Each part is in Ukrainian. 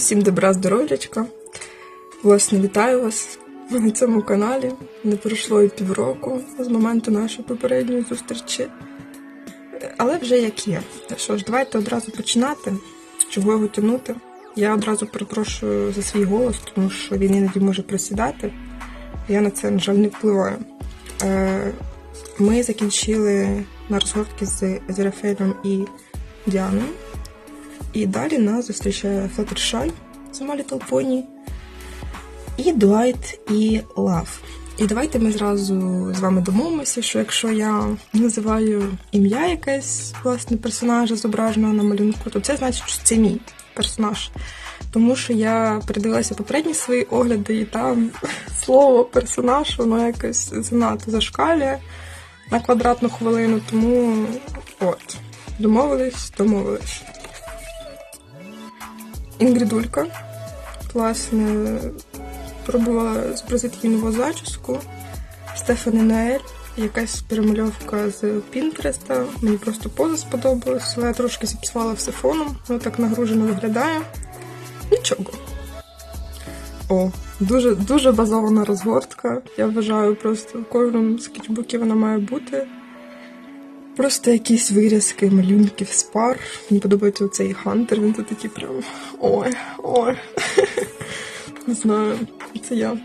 Усім добра здоров'ячка. Власне, вітаю вас на цьому каналі. Не пройшло і півроку з моменту нашої попередньої зустрічі. Але вже як є. Що ж, давайте одразу починати. Чого його тягнути? Я одразу перепрошую за свій голос, тому що він іноді може присідати. Я на це, на жаль, не впливаю. Е, Ми закінчили на розгортки з Зерафелем і Діаною. І далі нас зустрічає Флаттершай з Little Pony, і Дуайт, і Лав. І давайте ми зразу з вами домовимося, що якщо я називаю ім'я якесь власне персонажа зображеного на малюнку, то це значить, що це мій персонаж. Тому що я передивилася попередні свої огляди, і там слово персонаж, воно якось занадто зашкалює на квадратну хвилину, тому от, домовились, домовились. Інгрідулька, власне, пробувала зобразити її нову зачіску. Стефані Наель, якась перемальовка з Пінтереста. Мені просто поза сподобалась, але я трошки зіпсувала все фоном, воно так нагружено виглядає. Нічого. О, дуже дуже базована розгортка. Я вважаю, просто в кожному вона має бути. Просто якісь вирізки малюнків з пар. Мені подобається оцей хантер, він тут такий прям ой, ой. Не знаю, це я.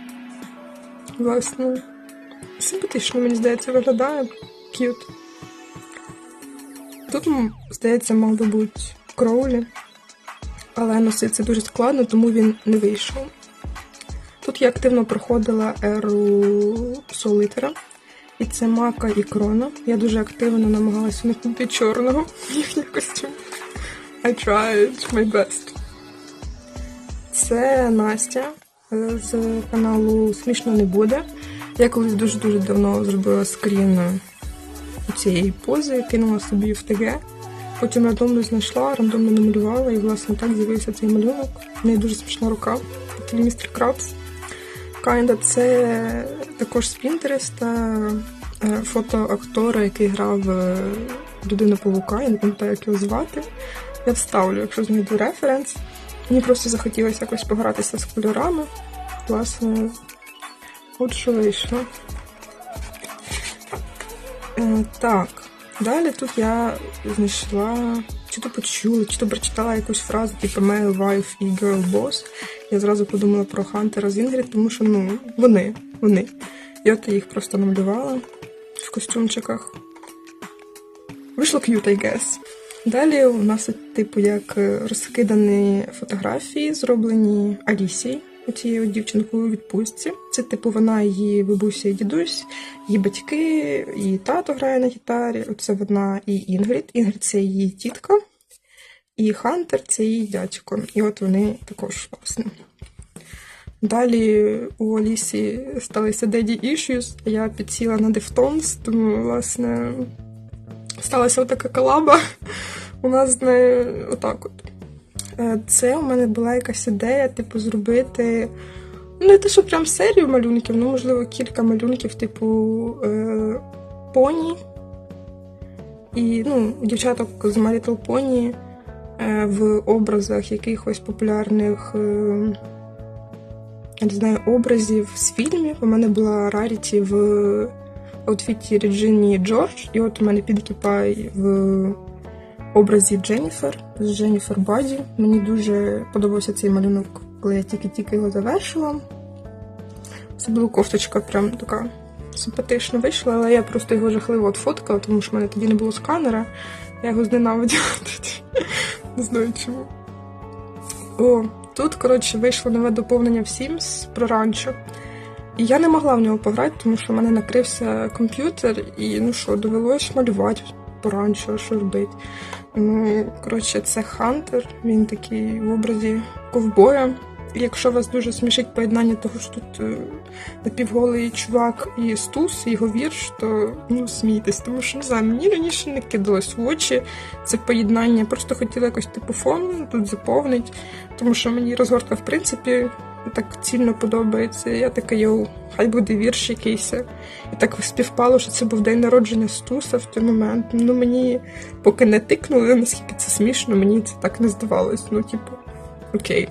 Власне, симпатично, мені здається, виглядає. К'ют. Тут, здається, бути кроулі, але носити це дуже складно, тому він не вийшов. Тут я активно проходила еру солитера. І це мака і крона. Я дуже активно намагалася уникнути чорного в їхніх костюмах. I tried my best. Це Настя е, з каналу Смішно не буде. Я колись дуже-дуже давно зробила скрін цієї пози, кинула собі в ТГ. Потім рандомно знайшла, рандомно намалювала, і власне так з'явився цей малюнок. В неї дуже смішна рука. Такий містер Крабс. Kinda це також з Пінтереста фото актора, який грав е, людину павука, я не пам'ятаю, як його звати. Я вставлю, якщо знайду референс. Мені просто захотілося якось погратися з кольорами. Власне, от що вийшло. Е, так, далі тут я знайшла, чи то почула, чи то прочитала якусь фразу, типу male wife і girl boss. Я зразу подумала про Хантера з Інгрід, тому що ну, вони, вони. Я їх просто намалювала в костюмчиках. Вийшло cute, I guess. Далі у нас, типу, як розкидані фотографії, зроблені Алісі, цією дівчинкою у відпустці. Це, типу, вона, її бабуся і дідусь, її батьки, її тато грає на гітарі. Оце вона і Інгрід. Інгрід це її тітка. І Хантер це її дядько. І от вони також, власне. Далі у Алісі сталися Daddy Issues, я підсіла на Deftones, тому, власне, сталася отака колаба. У нас з нею отак от. Е, Це у мене була якась ідея, типу, зробити. Ну, не те, що прям серію малюнків, ну, можливо, кілька малюнків, типу, е, поні. І, ну, дівчаток з My Little Pony е, в образах якихось популярних. Е, не знаю, образів з фільмів. У мене була Раріті в аутфіті Реджині Джордж, і от у мене підкіпай в образі Дженніфер з Дженніфер Баді. Мені дуже подобався цей малюнок, коли я тільки-тільки його завершила. Особливо кофточка прям така симпатична вийшла, але я просто його жахливо отфоткала, тому що в мене тоді не було сканера. Я його зненавиділа тоді. Не знаю чому. О, тут, коротше, вийшло нове доповнення в Sims про ранчо. І я не могла в нього пограти, тому що в мене накрився комп'ютер, і ну що, довелось малювати по ранчо, а що робити. Ну, коротше, це Хантер, він такий в образі ковбоя. І якщо вас дуже смішить поєднання того, що тут е, напівголий чувак і стус, і його вірш, то ну смійтесь, тому що не знаю, мені раніше не кидалось в очі це поєднання. Просто хотіла якось типу фон тут заповнити, тому що мені розгортка, в принципі, так цільно подобається. Я така, йоу, хай буде вірш якийсь. І так співпало, що це був день народження Стуса в той момент. Ну мені поки не тикнули, наскільки це смішно, мені це так не здавалось. Ну, типу, окей.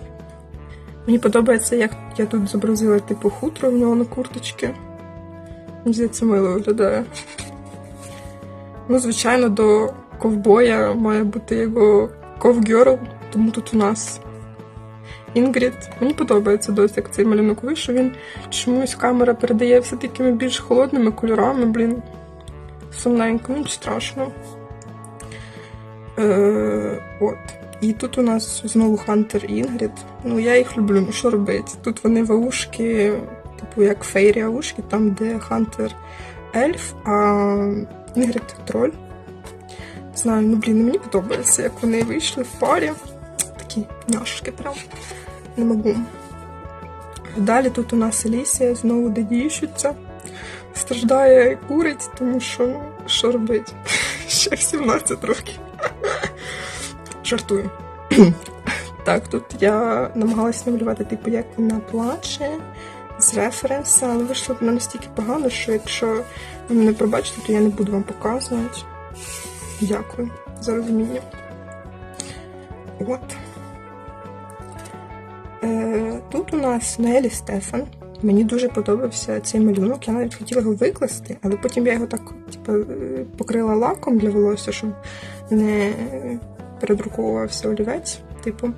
Мені подобається, як я тут зобразила типу хутро в нього на курточці. Мені здається, мило виглядає. Ну, звичайно, до ковбоя має бути його ковгерл, тому тут у нас Інгрід. Мені подобається досі, як цей малюнок вийшов. Він чомусь камера передає все такими більш холодними кольорами, блін. Сумненько, ну, страшно. Е, от. І тут у нас знову Хантер і Інгрід. Ну, я їх люблю, ну що робити? Тут вони ваушки, типу як фейрі аушки, там, де Хантер ельф, а Інгрід троль. Знаю, ну блін, мені подобається, як вони вийшли в парі. Такі няшки прям. Не можу. Далі тут у нас Елісія знову дедіщуться. Страждає і курить, тому що ну, що робити? Ще в 17 років. Жартую. так, тут я намагалася намалювати, типу, як вона плаче з референса, але вийшло воно настільки погано, що якщо ви мене пробачите, то я не буду вам показувати. Дякую за розуміння. От. Е, тут у нас Нелі Стефан. Мені дуже подобався цей малюнок. Я навіть хотіла його викласти, але потім я його так типу, е, покрила лаком для волосся, щоб не передруковувався олівець. Типу.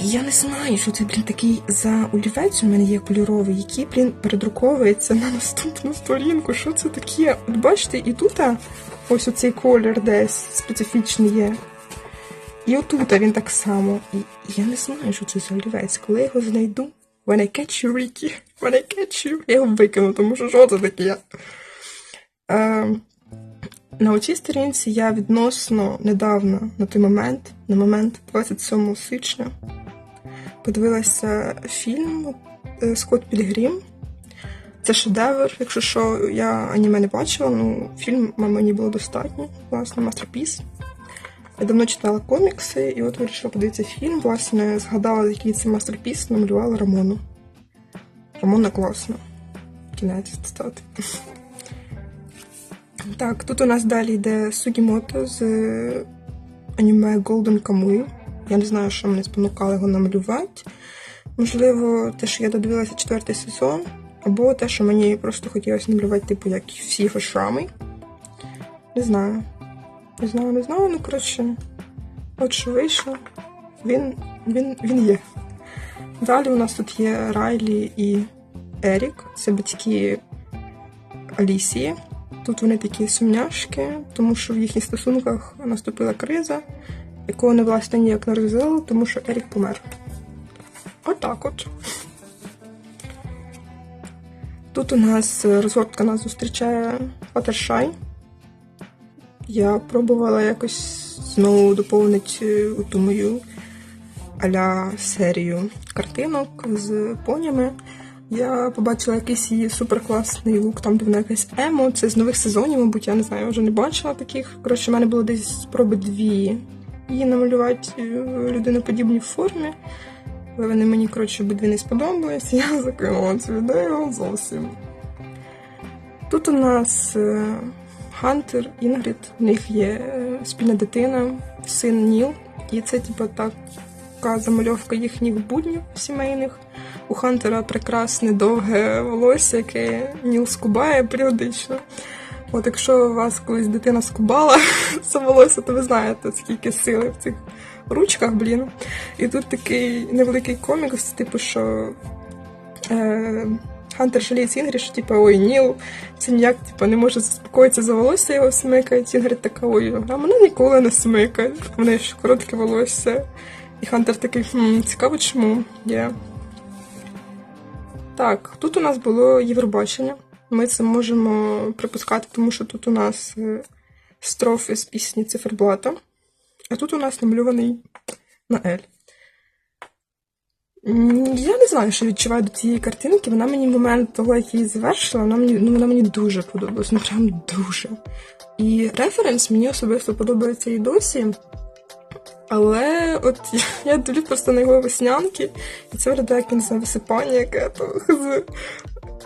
Я не знаю, що це, блін, такий за олівець у мене є кольоровий, який, блін, передруковується на наступну сторінку. Що це таке? От бачите, і тут ось оцей колір десь специфічний є. І отут він так само. І я не знаю, що це за олівець. Коли я його знайду, when I catch you, Ricky, when I catch you, я його викину, тому що що це таке? Е, на цій сторінці я відносно недавно, на той момент, на момент 27 січня, подивилася фільм е, Скотт Пілігрім. Це шедевр, якщо що, я аніме не бачила, ну фільм мені було достатньо, власне, мастерпіс. Я давно читала комікси, і от вирішила подивитися фільм. Власне, згадала, який це мастерпіс, намалювала Рамону. Рамона класна. Кінець цитати. Так, тут у нас далі йде Сугімото з е, аніме Golden Kamuy. Я не знаю, що мене спонукало його намалювати. Можливо, те, що я додивилася четвертий сезон, або те, що мені просто хотілося намалювати, типу, як всі його. Не знаю. Не знаю, не знаю, ну коротше, от що вийшло, він, він, він є. Далі у нас тут є Райлі і Ерік, це батьки Алісії. Тут вони такі сумняшки, тому що в їхніх стосунках наступила криза, яку вони, власне, ніяк не розв'язали, тому що Ерік помер. Отак от. Тут у нас розгортка нас зустрічає Фатершай. Я пробувала якось знову доповнити ту мою аля серію картинок з понями. Я побачила якийсь її суперкласний лук, там де вона якась емо. Це з нових сезонів, мабуть, я не знаю, я вже не бачила таких. Коротше, в мене було десь спроби дві її намалювати в людиноподібній формі. Але вони мені, коротше, обидві не сподобались, я закинула цю ідею зовсім. Тут у нас е, Хантер, Інгрід, у них є е, спільна дитина, син Ніл. І це, типу, така замальовка їхніх буднів сімейних. У Хантера прекрасне довге волосся, яке Ніл скубає періодично. От якщо у вас колись дитина скубала це волосся, то ви знаєте, скільки сили в цих ручках, блін. І тут такий невеликий комікс, типу, що. Е, Хантер жаліє Інгрід, що типу, ой, Ніл, це ніяк типу, не може заспокоїтися за волосся, його смикають. Інгрід така, ой, а мене ніколи не смикають. В неї ж коротке волосся. І Хантер такий, хм, цікаво чому є. Так, тут у нас було Євробачення. Ми це можемо припускати, тому що тут у нас е, строфи з пісні циферблата, а тут у нас намальований на L. Я не знаю, що відчуваю до цієї картинки. Вона мені в момент того, як її завершила, вона мені, ну, вона мені дуже подобалась. Ну прям дуже. І референс мені особисто подобається і досі. Але от я, я дивлюсь просто на його веснянки, і це виглядає як не знаю, висипання, яке.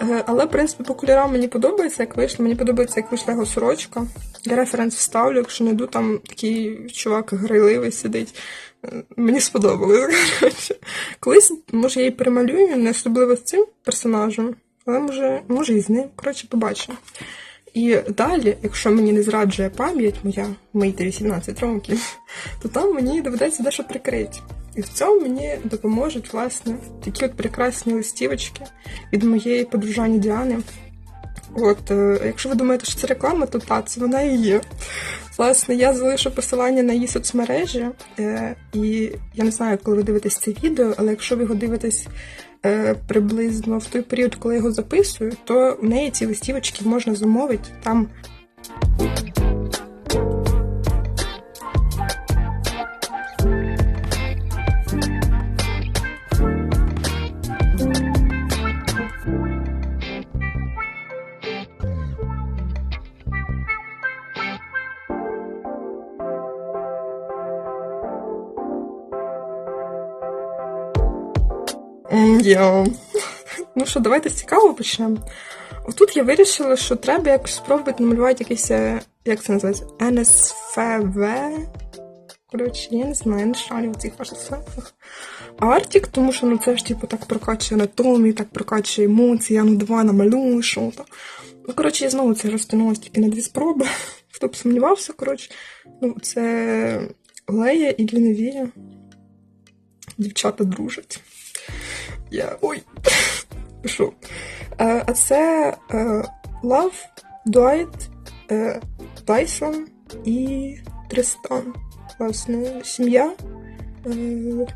Е, Але, в принципі, по кольорам мені подобається, як вийшло. Мені подобається, як вийшла його сорочка. Я референс вставлю, якщо знайду, там такий чувак грайливий сидить. Мені сподобалось. коротше. Колись, може, я її перемалюю, не особливо з цим персонажем, але може, може і з ним. Коротше, побачимо. І далі, якщо мені не зраджує пам'ять моя, мої 18 років, то там мені доведеться дещо прикрити. І в цьому мені допоможуть, власне, такі от прекрасні листівочки від моєї подружані Діани. От, е, якщо ви думаєте, що це реклама, то та, це вона і є. Власне, я залишу посилання на її соцмережі, е, і я не знаю, коли ви дивитесь це відео, але якщо ви його дивитесь е, приблизно в той період, коли я його записую, то в неї ці листівочки можна замовити. Там Йо. Ну що, давайте з цікавого почнемо. Отут я вирішила, що треба якось спробувати намалювати якийсь, е, як це називається, НСФВ. Коротше, я не знаю, я не шарю в цих ваших слайдах. Артік, тому що ну це ж типу так прокачує анатомію, так прокачує емоції, а ну давай намалюй, що то. Ну, коротше, я знову це розтягнула тільки на дві спроби. Хто б сумнівався, коротше. Ну, це Лея і Ліневія. Дівчата дружать. Я. Ой. Е, А це е, Love, Дуайт, е, Тайсон і Тристан. Власне, сім'я. Е,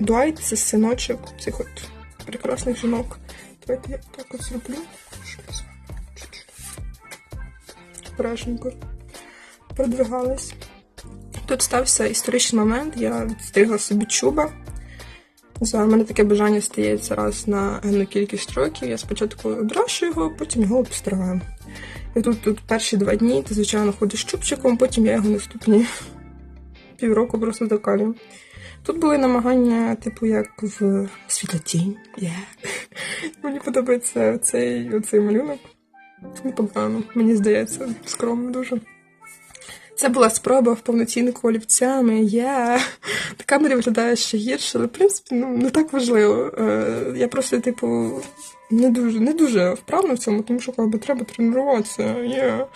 Дуайт це синочок цих от прекрасних жінок. Давайте я так от зроблю. Обережненько продвигалась. Тут стався історичний момент, я стригла собі чуба. За мене таке бажання стається раз на енну кількість років. Я спочатку одращую його, потім його обстригаю. І тут, тут перші два дні ти, звичайно, ходиш чубчиком, потім я його наступні півроку просто закалюю. Тут були намагання, типу, як в світлотінь. Yeah. Мені подобається цей, малюнок. Непогано, мені здається, скромно дуже. Це була спроба в повноціннику олівцями. Я камері виглядає ще гірше, але в принципі ну, не так важливо. Е, Я просто, типу, не дуже не дуже вправна в цьому, тому що якби, треба тренуватися. Я...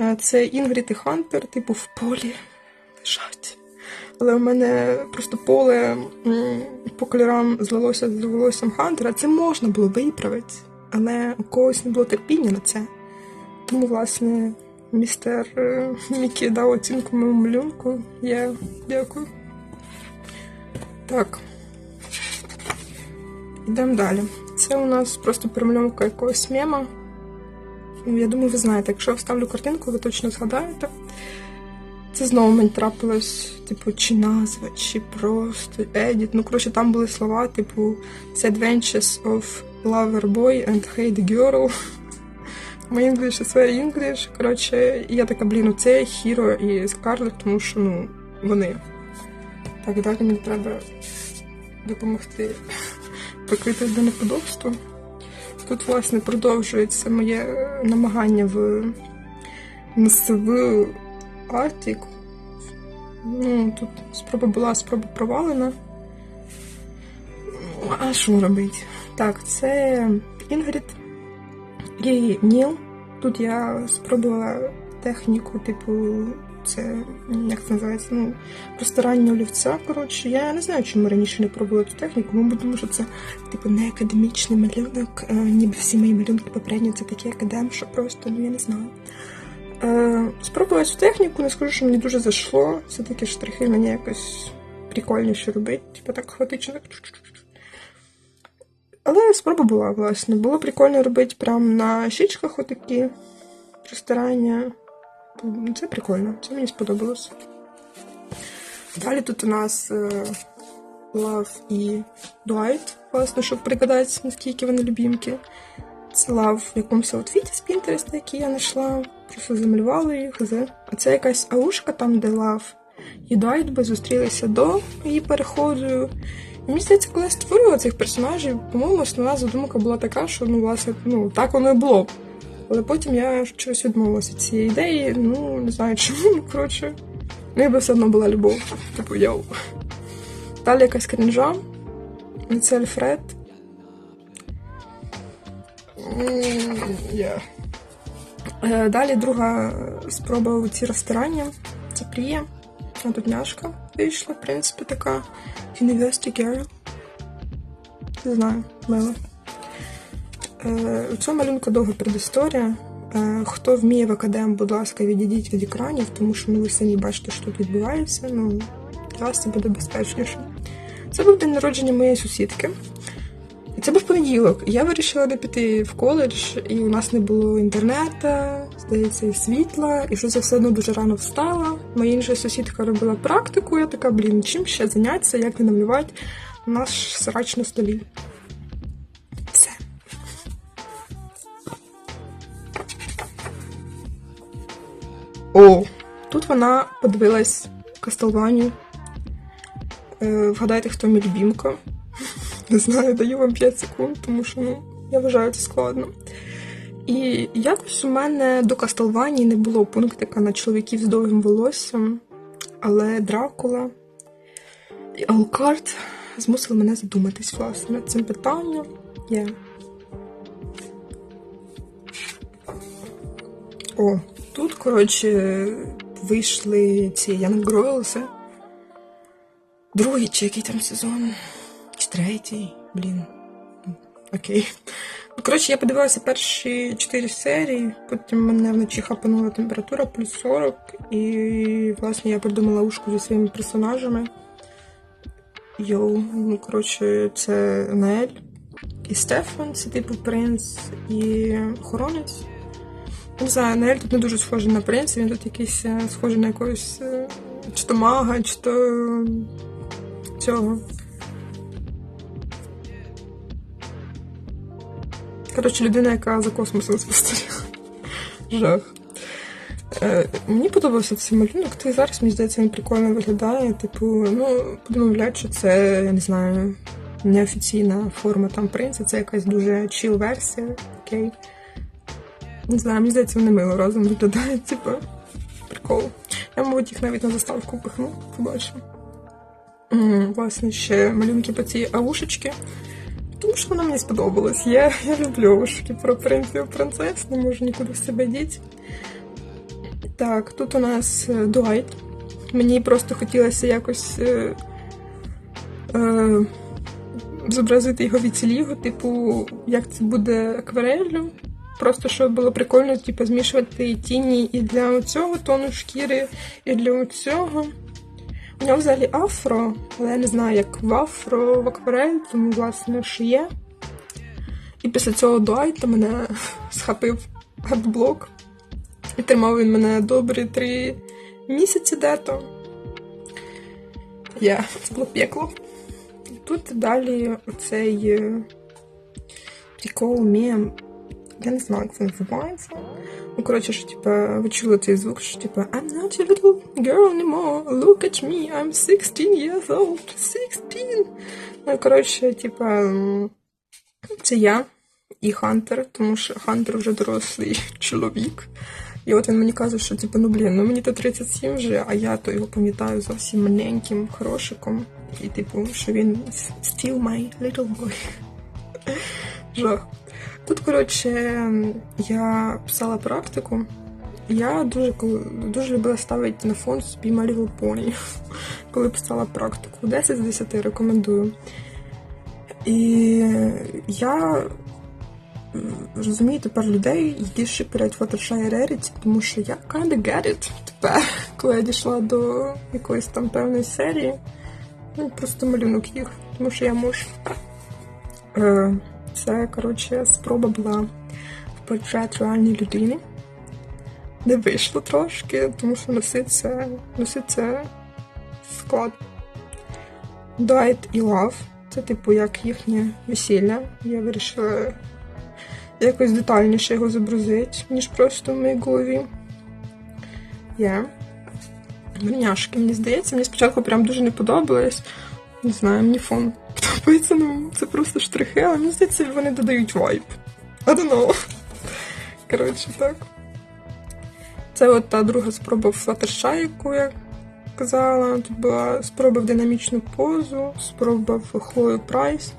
Е, Це Інгрід і Хантер, типу, в полі лежать. Але у мене просто поле по кольорам злилося з волоссям Хантера. Це можна було виправити, але у когось не було терпіння на це. Тому, власне, містер е, Мікі дав оцінку моєму малюнку. Я дякую. Так. Йдемо далі. Це у нас просто перемальовка якогось мема. Я думаю, ви знаєте, якщо я вставлю картинку, ви точно згадаєте. Це знову мені трапилось, типу, чи назва, чи просто edit. Ну, коротше, там були слова, типу, The Adventures of Lover Boy and Hate Girl. My English is very English. Коротше, і я така, блін, це Хіро і Скарлет, тому що, ну, вони. Так, далі мені треба допомогти прикрити до неподобства. Тут, власне, продовжується моє намагання в носову Артік. Ну, тут спроба була, спроба провалена. Ну, А що робити? Так, це Інгрід і Ніл. Тут я спробувала техніку, типу, це як це називається? Ну, простирання олівця. Коротше, я не знаю, чому раніше не пробувала цю техніку, мабуть, тому що це типу не академічний малюнок, е, ніби всі мої малюнки попередні це такі академ, що просто, ну я не знаю. Е, спробувала цю техніку, не скажу, що мені дуже зайшло. Все-таки штрихи мені якось прикольніше робити. Типу так хаотично. так. Але спроба була, власне. Було прикольно робити прямо на щічках отакі простирання. Ну, Це прикольно, це мені сподобалось. Далі тут у нас е, Love і Dwight, власне, щоб пригадати, наскільки вони любімки. Це Love в якомусь аутфіті з Pinterest, який я знайшла. Просто замалювала їх. А це якась аушка, там, де Love і Dwight би зустрілися до її переходу. Мені здається, коли я створювала цих персонажів, по-моєму, основна задумка була така, що ну, власне, ну, так воно і було. Але потім я щось відмовилася від цієї ідеї, ну не знаю чому, ну коротше. Ну, якби все одно була любов. Типу, йоу. Далі якась крінжа. Це Альфред. Е, Далі друга спроба у цій ресторані. Це Прія. А тут няшка вийшла, в принципі, така University Girl. Не знаю, мило. Е, у цьому малюнку довга предісторія. Е, хто вміє в академ, будь ласка, відійдіть від екранів, тому що ну, ви самі бачите, що тут відбувається. Ну, для вас це буде безпечніше. Це був день народження моєї сусідки. Це був понеділок. Я вирішила не піти в коледж, і у нас не було інтернету, здається, і світла, і що я все одно дуже рано встала. Моя інша сусідка робила практику, я така, блін, чим ще зайнятися, як не намалювати наш срач на столі. Все. О, тут вона подивилась Кастелванію. Е, вгадайте, хто мій любімка. Не знаю, даю вам 5 секунд, тому що ну, я вважаю це складно. І якось у мене до Кастелванії не було пунктика на чоловіків з довгим волоссям, але Дракула і Алкарт змусили мене задуматись, власне, цим питанням. Є. О, тут, коротше, вийшли ці Young Girls. Другий чи який там сезон? Третій? Блін. Окей. Ну, коротше, я подивилася перші чотири серії, потім мене вночі хапанула температура плюс 40, і, власне, я придумала ушку зі своїми персонажами. Йоу, ну, коротше, це Наель і Стефан, це типу принц і охоронець. Не знаю, Наель тут не дуже схожий на принца, він тут якийсь е, схожий на якогось е, чи то мага, чи то цього. Коротше, людина, яка за космосом спостерігає. Жах. Е, мені подобався цей малюнок, та зараз, мені здається, він прикольно виглядає. Типу, ну, подумовлять, що це, я не знаю, неофіційна форма там принца, це якась дуже чіл версія, окей. Не знаю, мені здається, вони мило разом виглядають, типу, прикол. Я, мабуть, їх навіть на заставку пихну, побачимо. Власне, ще малюнки по цій авушечки. Тому що вона мені сподобалась. Я, я люблю авушки про принців принцес, не можу нікуди з себе діти. Так, тут у нас е, Дуайт. Мені просто хотілося якось е, е, зобразити його від типу, як це буде аквареллю. Просто щоб було прикольно, типу, змішувати тіні і для цього тону шкіри, і для цього. У нього взагалі афро, але я не знаю, як в афро в акварель, тому власне шиє. І після цього Дуайта мене схопив адблок. І тримав він мене добрі три місяці дето. Я, було пекло. І тут далі оцей е, прикол мем. Я не знаю, як він називається. Ну, коротше, що, типа, ви чули цей звук, що, типа, I'm not a little girl anymore, look at me, I'm 16 years old, 16. Ну, коротше, типа, це я і Хантер, тому що Хантер вже дорослий чоловік. І от він мені каже, що типу, ну блін, ну мені то 37 вже, а я то його пам'ятаю зовсім маленьким хорошиком. І типу, що він still my little boy. Жах. Тут, коротше, я писала практику. Я дуже дуже любила ставити на фон собі My Little Pony, коли писала практику. 10 з 10 рекомендую. І я розумію тепер людей, які шиперять Fluttershy Rarity, тому що я kinda get it тепер, коли я дійшла до якоїсь там певної серії. Ну, просто малюнок їх, тому що я можу. Це, коротше, спроба була в портрет реальної людини. Не вийшло трошки, тому що носить це, носить це склад. Diet і Love. Це, типу, як їхнє весілля. Я вирішила якось детальніше його зобразити, ніж просто в моїй голові. Є. Верняшки, мені здається, мені спочатку прям дуже не подобалось. Не знаю, мені фон подобається, ну це просто штрихи, але мені здається, вони додають вайб. I don't know. Коротше, так. Це от та друга спроба Флаттершай, яку я казала. Тут була спроба в динамічну позу, спроба в Хлою Прайс.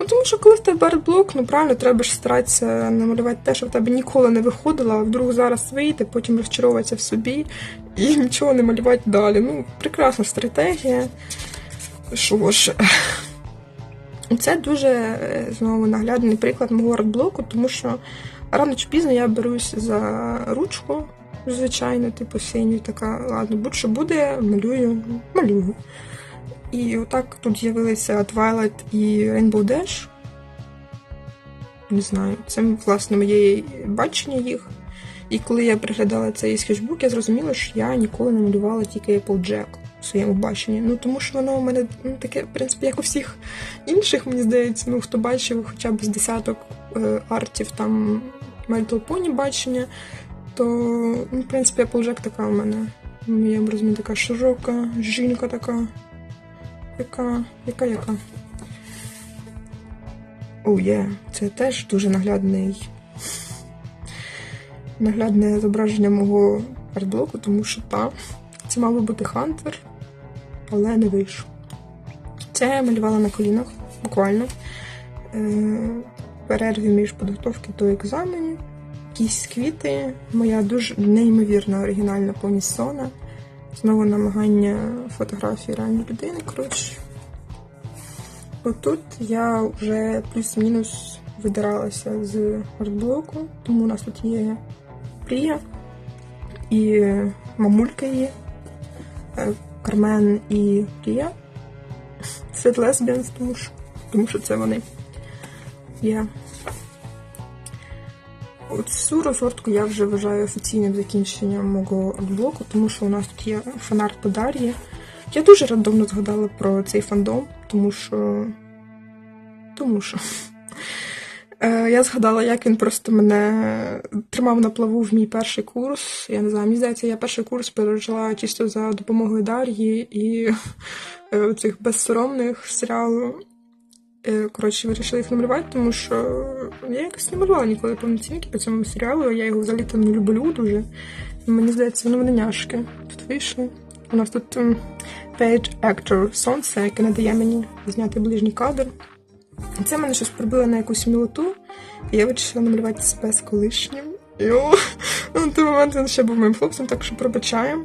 Ну, тому що коли в тебе арт-блок, ну правильно, треба ж старатися намалювати те, що в тебе ніколи не виходило, а вдруг зараз вийде, потім розчаровуватися в собі і нічого не малювати далі. Ну, прекрасна стратегія. Що ж. Це дуже е, знову наглядний приклад мого арт-блоку, тому що рано чи пізно я берусь за ручку, звичайно, типу синю, така, ладно, будь-що буде, малюю, малюю. І отак тут з'явилися Twilight і Rainbow Dash. Не знаю, це власне моє бачення їх. І коли я приглядала цей скетчбук, я зрозуміла, що я ніколи не малювала тільки Applejack у своєму баченні. Ну тому що воно у мене ну, таке, в принципі, як у всіх інших, мені здається, ну хто бачив хоча б з десяток е, артів там Little Pony бачення, то, ну, в принципі, Applejack така у мене. В моєму розумі така широка, жінка така. Яка, яка, яка. О, є, це теж дуже наглядний. Наглядне зображення мого артблоку, тому що та, це би бути Хантер, але не вийшов. Це я малювала на колінах, буквально. Е, перерві між підготовки до екзаменів, якісь квіти, моя дуже неймовірна оригінальна понісона. Знову намагання фотографії реальної людини. Коротше. Отут я вже плюс-мінус видиралася з артблоку, тому у нас тут є Прія і мамулька є, Кармен і Прія. Це лесбіанс, тому що, тому що це вони. Я. Цю розгортку я вже вважаю офіційним закінченням мого артблоку, тому що у нас тут є фанарт по Дар'ї. Я дуже рандомно згадала про цей фандом, тому що. Тому що. Е, Я згадала, як він просто мене тримав на плаву в мій перший курс. Я не знаю, мені здається, я перший курс пережила чисто за допомогою Дар'ї і е, цих безсоромних серіалу. Е, Коротше, вирішила їх намалювати, тому що я якось не малювала ніколи повноцінки по цьому серіалу. Я його взагалі там не люблю дуже. Мені здається, воно мене няшки. Тут вийшли. У нас тут Page Actor Сонце, яке надає мені зняти ближній кадр. Це мене щось прибило на якусь мілоту, і я вирішила намалювати себе з колишнім. І о, на той момент він ще був моїм хлопцем, так що пробачаємо.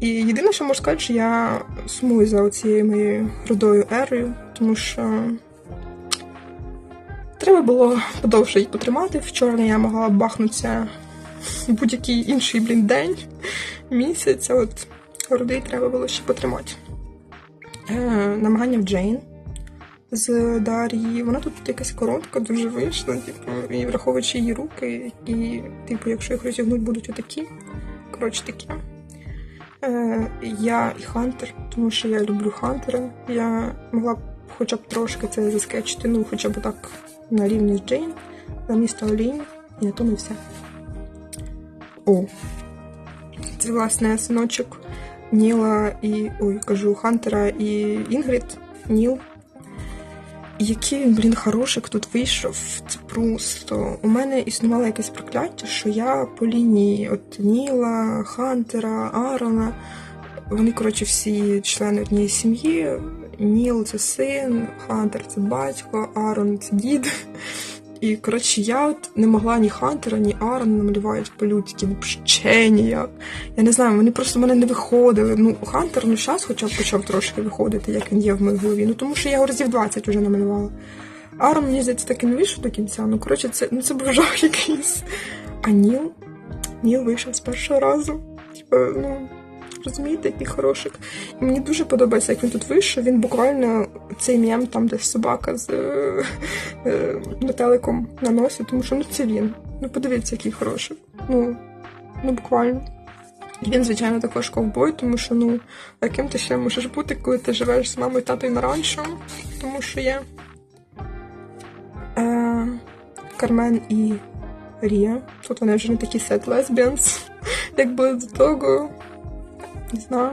І єдине, що можу сказати, що я сумую за цією моєю родою ерою, тому що треба було подовше її потримати. Вчора я могла бахнутися в будь-який інший блін день, місяць, от роди треба було ще потримати. Е, намагання в Джейн з Дар'ї. Вона тут якась коротка, дуже вийшла, типу, і враховуючи її руки, і, типу, якщо їх розігнуть, будуть отакі. Коротше такі. Е, я і Хантер, тому що я люблю Хантера. Я могла б хоча б трошки це заскетчити, ну хоча б так на рівні з Джейн, за місто Олінь, і на тому все. О! Це, власне, синочок Ніла і. ой, кажу, Хантера і Інгрід. Ніл. Який блін, хорошик тут вийшов. Це просто. У мене існувало якесь прокляття, що я по лінії от Ніла, Хантера, Аарона. Вони, коротше, всі члени однієї сім'ї. Ніл це син, Хантер це батько, Аарон це дід. І, коротше, я от не могла ні Хантера, ні Аарона намалювати по-людськи, взагалі ніяк. Я не знаю, вони просто в мене не виходили. Ну, Хантер, ну, зараз хоча б почав трошки виходити, як він є в моїй голові. Ну, тому що я його разів 20 вже намалювала. Аарон, мені здається, так і не вийшов до кінця. Ну, коротше, це, ну, це був жах якийсь. А Ніл? Ніл вийшов з першого разу. Типа, ну. Розумієте, який хорошик. І мені дуже подобається, як він тут вийшов. Він буквально цей м'ям там, де собака з е, е, метеликом на носі, тому що ну це він. Ну подивіться, який хороший. Ну, ну буквально. І він, звичайно, також ковбой, тому що ну, яким ти ще можеш бути, коли ти живеш з мамою татою на ранчо, тому що є е, Кармен і Рія. Тут вони вже не такі сет лесбіанс, як були до того. Не знаю.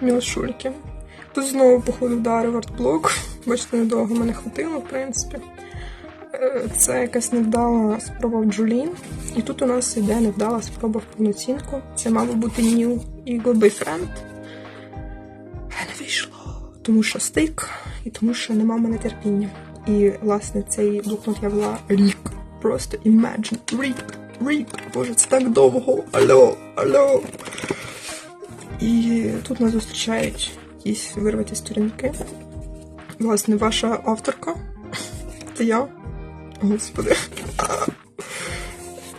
Мілшульки. Тут знову, походу, вдарив артблок. Бачите, недовго мене хватило, в принципі. е, це якась невдала спроба в Джулін. І тут у нас іде невдала спроба в повноцінку. Це мав бути New Eagle Boyfriend. Не вийшло. Тому що стик, і тому що нема в мене терпіння. І, власне, цей блокнот я вела рік. Просто imagine. Рік. Рік. Боже, це так довго. Алло, алло. І тут нас зустрічають якісь вирваті сторінки. Власне, ваша авторка. Це я. Господи.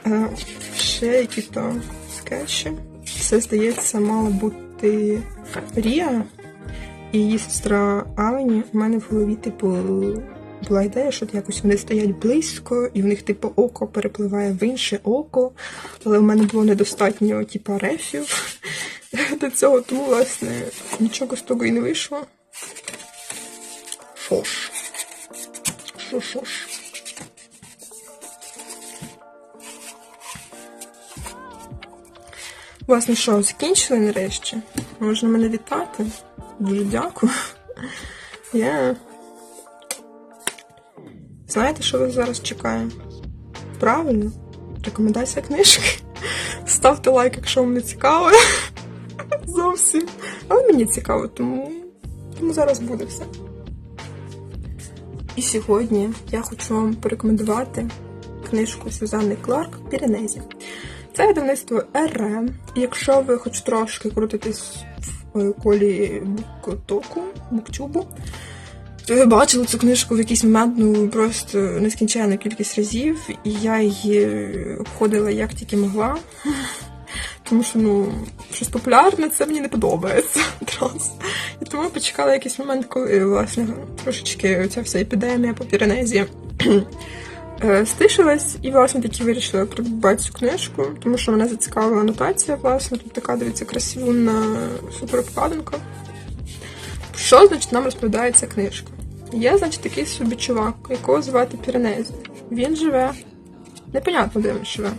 Е, Ще які-то скетчі. Це, здається, мала бути Рія і її сестра Авені. У мене в голові, типу, була ідея, що якось вони стоять близько, і в них, типу, око перепливає в інше око. Але в мене було недостатньо, типу, рефів до цього, тому, власне, нічого з того і не вийшло. Що ж? Що, що ж? Власне, що, закінчили нарешті? Можна мене вітати. Дуже дякую. Я... Знаєте, що вас зараз чекає? Правильно, рекомендація книжки. Ставте лайк, якщо вам не цікаво. Зовсім. Але мені цікаво, тому, тому зараз буде все. І сьогодні я хочу вам порекомендувати книжку Сюзанни Кларк Піренезі. Це видавництво РМ. Якщо ви хоч трошки крутитесь в е, колі буктоку, буктюбу, то ви бачили цю книжку в якийсь момент ну просто нескінченну кількість разів, і я її обходила як тільки могла. Тому що ну, щось популярне, це мені не подобається одразу. І тому почекала якийсь момент, коли власне трошечки ця вся епідемія по Піренезі е, стишилась, і власне таки вирішила придбати цю книжку, тому що мене зацікавила анотація, власне, тут така дивиться красивна суперобкладинка. Що, значить, нам розповідає ця книжка? Є, значить, такий собі чувак, якого звати Піренезі. Він живе, непонятно, де він живе.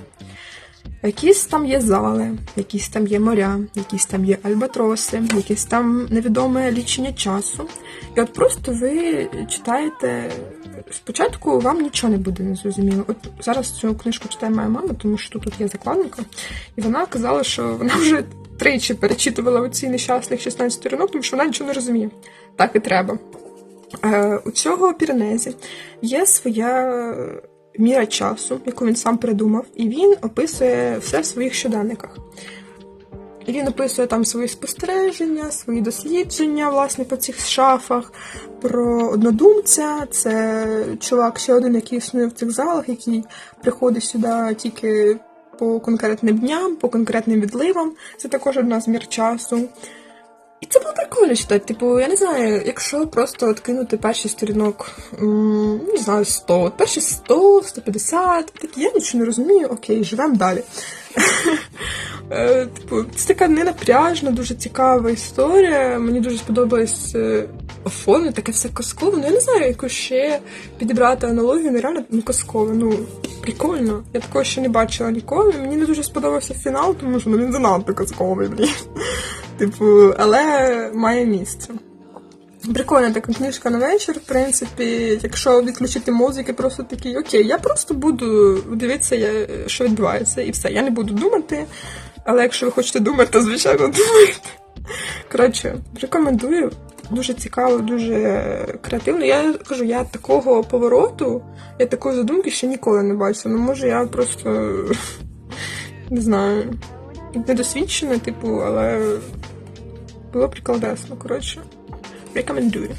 Якісь там є зали, якісь там є моря, якісь там є альбатроси, якісь там невідоме лічення часу. І от просто ви читаєте. Спочатку вам нічого не буде незрозуміло. От зараз цю книжку читає моя мама, тому що тут є закладинка, і вона казала, що вона вже тричі перечитувала оці нещасних 16 сторінок, тому що вона нічого не розуміє. Так і треба. Е, у цього Піренезі є своя міра часу, яку він сам придумав, і він описує все в своїх щоденниках. Він описує там свої спостереження, свої дослідження, власне, по цих шафах, про однодумця. Це чувак ще один, який існує в цих залах, який приходить сюди тільки по конкретним дням, по конкретним відливам. Це також одна з мір часу. І це було прикольно читати. Типу, я не знаю, якщо просто от кинути перший сторінок, не знаю, 100, от перші 100, 150, такі, я нічого не розумію, окей, живемо далі. Е, Типу, це така ненапряжна, дуже цікава історія. Мені дуже сподобалось е, оформлення, таке все казкове. Ну я не знаю, яку ще підібрати аналогію, нереально ну, казкове. Ну, прикольно. Я такого ще не бачила ніколи. Мені не дуже сподобався фінал, тому що ну, він занадто казковий, блін. Типу, але має місце. Прикольна така книжка на вечір, в принципі, якщо відключити музики, просто такий, окей, я просто буду дивитися, що відбувається, і все. Я не буду думати. Але якщо ви хочете думати, то звичайно думайте. Коротше, рекомендую. Дуже цікаво, дуже креативно. Я кажу, я такого повороту, я такої задумки ще ніколи не бачила. Ну, може, я просто не знаю, недосвідчена, типу, але було прикладесно. Коротше, рекомендую.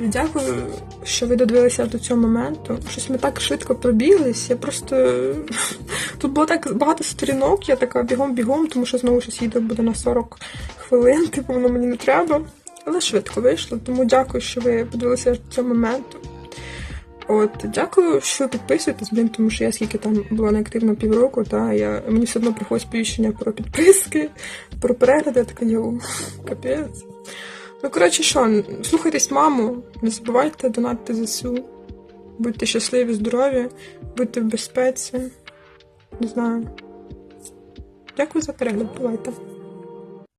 Дякую, що ви додивилися до цього моменту. Щось ми так швидко пробіглись. Я просто тут було так багато сторінок, я така бігом-бігом, тому що знову щось відео буде на 40 хвилин, типу воно мені не треба. Але швидко вийшло, тому дякую, що ви подивилися до цього моменту. От, дякую, що підписуєтесь, блін, тому що я скільки там була неактивна півроку, та я мені все одно приходить сповіщення про підписки, про перегляди, я така йоу, капець. Ну, коротше, що, слухайтесь маму, не забувайте донатити ЗСУ. Будьте щасливі, здорові, будьте в безпеці. Не знаю. Дякую за перегляд, бувайте.